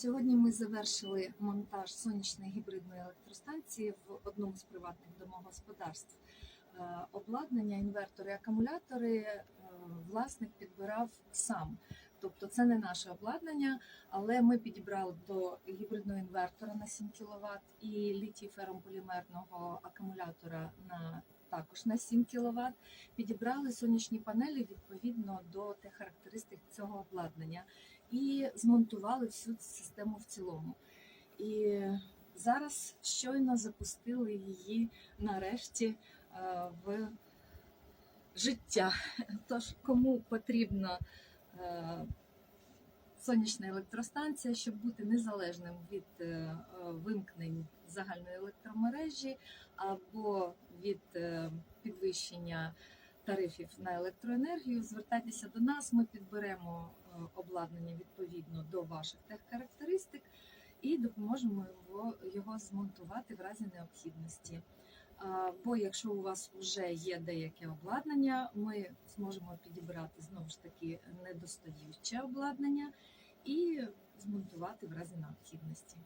Сьогодні ми завершили монтаж сонячної гібридної електростанції в одному з приватних домогосподарств. Е, Обладнання, інвертори, акумулятори е, власник підбирав сам. Тобто це не наше обладнання, але ми підібрали до гібридного інвертора на 7 кВт і літій ферромполімерного акумулятора на також на 7 кВт. Підібрали сонячні панелі відповідно до тих характеристик цього обладнання і змонтували всю цю систему в цілому. І зараз щойно запустили її нарешті е, в життя. Тож, кому потрібна е, сонячна електростанція, щоб бути незалежним від е, вимкнень загальної електромережі або від підвищення тарифів на електроенергію, звертайтеся до нас. Ми підберемо е, обладнання відповідно до ваших теххарактеристик і допоможемо його, його змонтувати в разі необхідності. Бо якщо у вас вже є деяке обладнання, ми зможемо підібрати знову ж таки недостаюче обладнання і змонтувати в разі необхідності.